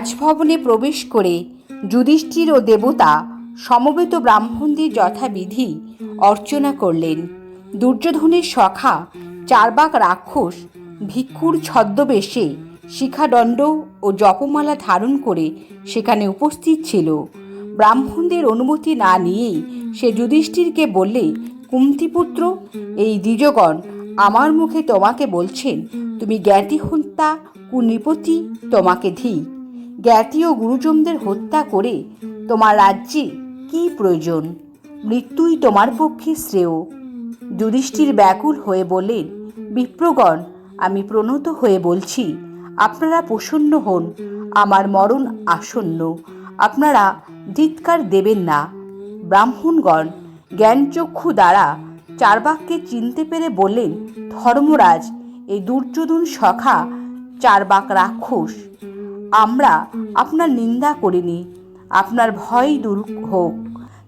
রাজভবনে প্রবেশ করে যুধিষ্ঠির ও দেবতা সমবেত ব্রাহ্মণদের যথাবিধি অর্চনা করলেন। দুর্যোধনের সখা, চারবাক রাক্ষস, ভিক্ষুর ছদ্মবেশে শিখাদণ্ড ও জপমালা ধারণ করে সেখানে উপস্থিত ছিল। ব্রাহ্মণদের অনুমতি না নিয়েই সে যুধিষ্ঠিরকে বললে, কুন্তিপুত্র, এই দ্বিজগণ আমার মুখে তোমাকে বলছেন, তুমি জ্ঞাতি হত্যা কুনৃপতি, তোমাকে ধি। জ্ঞাতি ও গুরুজনদের হত্যা করে তোমার রাজ্যে কি প্রয়োজন? মৃত্যুই তোমার পক্ষে শ্রেয়। যুধিষ্ঠির ব্যাকুল হয়ে বললেন, বিপ্রগণ, আমি প্রণত হয়ে বলছি, আপনারা প্রসন্ন হন, আমার মরণ আসন্ন। আপনারা ধিৎকার দেবেন না। ব্রাহ্মণগণ, জ্ঞানচক্ষু দ্বারা চারবাককে চিনতে পেরে বললেন, ধর্মরাজ, এই দুর্যোধন সখা চারবাক রাক্ষস। আমরা আপনার নিন্দা করিনি আপনার ভয় দূর হোক।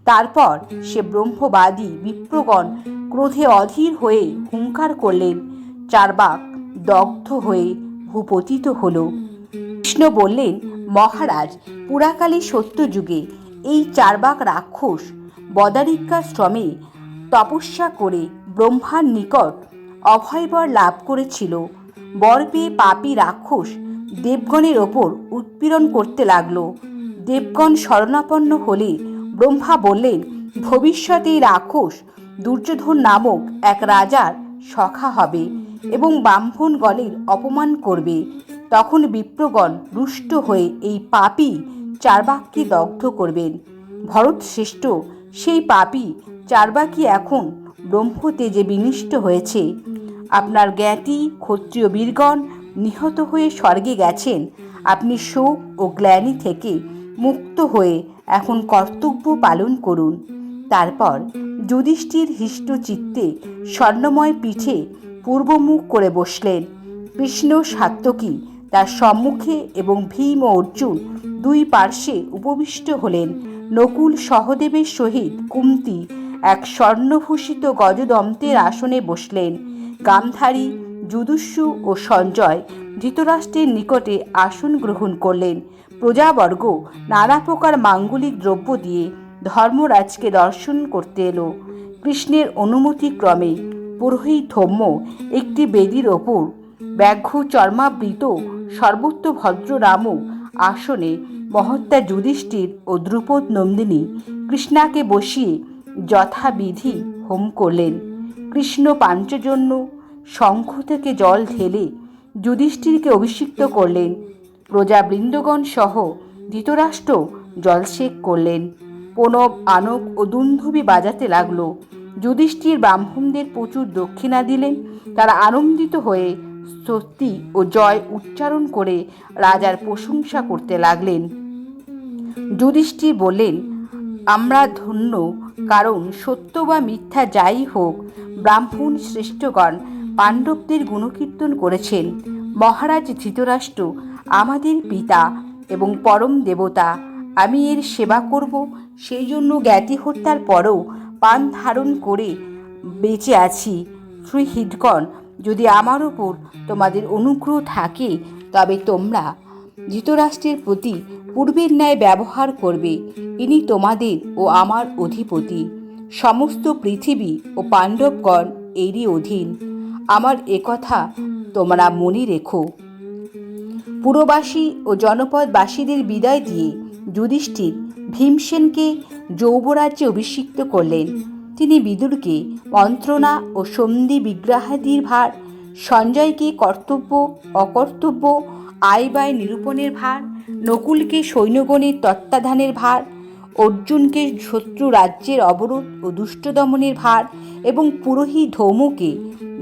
তারপর সে ব্রহ্মবাদী বিপ্রগণ ক্রোধে অধীর হয়ে হুঙ্কার করলেন চারবাক দগ্ধ হয়ে ভূপতিত হল। কৃষ্ণ বললেন মহারাজ পুরাকালে সত্যযুগে এই চারবাক রাক্ষস বদারিকাশ্রমে তপস্যা করে ব্রহ্মার নিকট অভয়বর লাভ করেছিল। বর পেয়ে পাপী রাক্ষস দেবগণের ওপর উৎপীড়ন করতে লাগল। দেবগণ শরণাপন্ন হলে ব্রহ্মা বললেন, ভবিষ্যতে এই রাক্ষস দুর্যোধন নামক এক রাজার সখা হবে এবং ব্রাহ্মণগণের অপমান করবে। তখন বিপ্রগণ রুষ্ট হয়ে এই পাপি চারবাককে দগ্ধ করবেন। ভরত শ্রেষ্ঠ, সেই পাপী চারবাকি এখন ব্রহ্মতেজে বিনিষ্ট হয়েছে। আপনার জ্ঞাতি ক্ষত্রিয় বীরগণ নিহত হয়ে স্বর্গে গেছেন, আপনি শোক ও গ্লানি থেকে মুক্ত হয়ে এখন কর্তব্য পালন করুন। তারপর যুধিষ্ঠির হৃষ্ট চিত্তে স্বর্ণময় পিঠে পূর্বমুখ করে বসলেন। কৃষ্ণ সাত্যকী তার সম্মুখে এবং ভীম ও অর্জুন দুই পার্শ্বে উপবিষ্ট হলেন। নকুল সহদেবের সহিত কুমতি এক স্বর্ণভূষিত গজদন্তের আসনে বসলেন। গান্ধারী যুদুস্সু ও সঞ্জয় ধৃতরাষ্ট্রের নিকটে আসন গ্রহণ করলেন। প্রজাবর্গ নানা প্রকার মাঙ্গলিক দ্রব্য দিয়ে ধর্মরাজকে দর্শন করতে এলো। কৃষ্ণের অনুমতি ক্রমে পুরোহিত ধম্ম একটি বেদির ওপর ব্যাঘ্র চর্মাবৃত সর্বত্র ভদ্র নামক আসনে মহত্তা যুধিষ্ঠির ও দ্রুপদ নন্দিনী কৃষ্ণাকে বসিয়ে যথাবিধি হোম করলেন। কৃষ্ণ পাঞ্চজন্য শঙ্খ থেকে জল ঢেলে যুধিষ্ঠিরকে অভিষিক্ত করলেন। প্রজাবৃন্দগণ সহ ধৃতরাষ্ট্র জলসেক করলেন। প্রণব আনক ও দুন্ধুবি বাজাতে লাগল। যুধিষ্ঠির ব্রাহ্মণদের প্রচুর দক্ষিণা দিলেন। তারা আনন্দিত হয়ে সত্যি ও জয় উচ্চারণ করে রাজার প্রশংসা করতে লাগলেন। যুধিষ্ঠির বললেন, আমরা ধন্য, কারণ সত্য বা মিথ্যা যাই হোক, ব্রাহ্মণ শ্রেষ্ঠগণ পাণ্ডবদের গুণকীর্তন করেছেন। মহারাজ ধৃতরাষ্ট্র, আমাদের পিতা এবং পরম দেবতা, আমি এর সেবা করব, সেই জন্য জ্ঞাতি হত্যার পরও পান ধারণ করে বেঁচে আছি। শ্রী হিটগণ যদি আমার ওপর তোমাদের অনুগ্রহ থাকে, তবে তোমরা ধৃতরাষ্ট্রের প্রতি পূর্বের ন্যায় ব্যবহার করবে, ইনি তোমাদের ও আমার অধিপতি। সমস্ত পৃথিবী ও পাণ্ডবগণ এরই অধীন। আমার একথা তোমরা মনে রেখো। পুরবাসী ও জনপদবাসীদের বিদায় দিয়ে যুধিষ্ঠির ভীমসেনকে যৌবরাজ্যে অভিষিক্ত করলেন। তিনি বিদুরকে মন্ত্রণা ও সন্ধি বিগ্রাহাদির ভার, সঞ্জয়কে কর্তব্য, অকর্তব্য আয় ব্যয় নিরূপণের ভার, নকুলকে সৈন্যগণের তত্ত্বাধানের ভার, অর্জুনকে শত্রু রাজ্যের অবরোধ ও দুষ্ট দমনের ভার এবং পুরোহিত ধৌমকে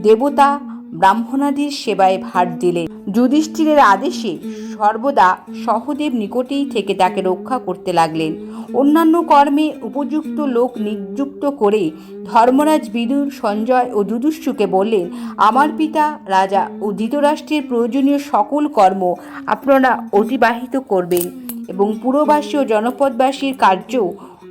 দেবতা ব্রাহ্মণাদির সেবায় ভার দিলেন যুধিষ্ঠিরের আদেশে সর্বদা সহদেব নিকটেই থেকে তাকে রক্ষা করতে লাগলেন। অন্যান্য কর্মে উপযুক্ত লোক নিযুক্ত করে ধর্মরাজ বিদুর সঞ্জয় ও যুধুষ্যুকে বললেন, আমার পিতা, রাজা ও ধৃতরাষ্ট্রের প্রয়োজনীয় সকল কর্ম আপনারা অতিবাহিত করবেন এবং পুরবাসী ও জনপদবাসীর কার্য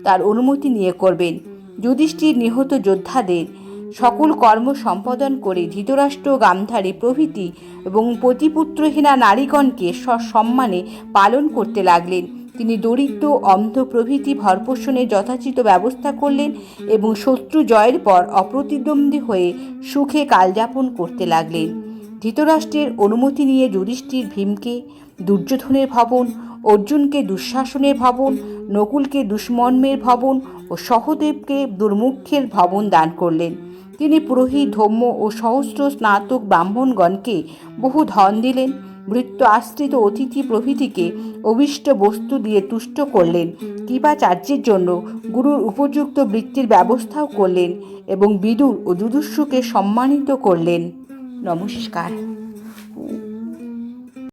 তার অনুমতি নিয়ে করবেন। যুধিষ্ঠির নিহত যোদ্ধাদের সকল কর্ম সম্পাদন করে ধৃতরাষ্ট্র গান্ধারী প্রভৃতি এবং পতিপুত্রহীনা নারীগণকে সসম্মানে পালন করতে লাগলেন। তিনি দরিদ্র, অন্ধ প্রভৃতি ভরপোষণের যথাচিত ব্যবস্থা করলেন এবং শত্রু জয়ের পর অপ্রতিদ্বন্দ্বী হয়ে সুখে কালযাপন করতে লাগলেন। ধৃতরাষ্ট্রের অনুমতি নিয়ে যুধিষ্ঠির ভীমকে দুর্যোধনের ভবন, অর্জুনকে দুঃশাসনের ভবন, নকুলকে দুষ্মর্মের ভবন ও সহদেবকে দুর্মুখের ভবন দান করলেন। তিনি পুরোহিত ধম্ম ও সহস্র স্নাতক ব্রাহ্মণগণকে বহু ধন দিলেন। বৃত্ত আশ্রিত অতিথি প্রভৃতিকে অভিষ্ট বস্তু দিয়ে তুষ্ট করলেন। কৃপাচার্যের জন্য গুরুর উপযুক্ত বৃত্তির ব্যবস্থাও করলেন এবং বিদুর ও যুদুস্যুকে সম্মানিত করলেন। নমস্কার।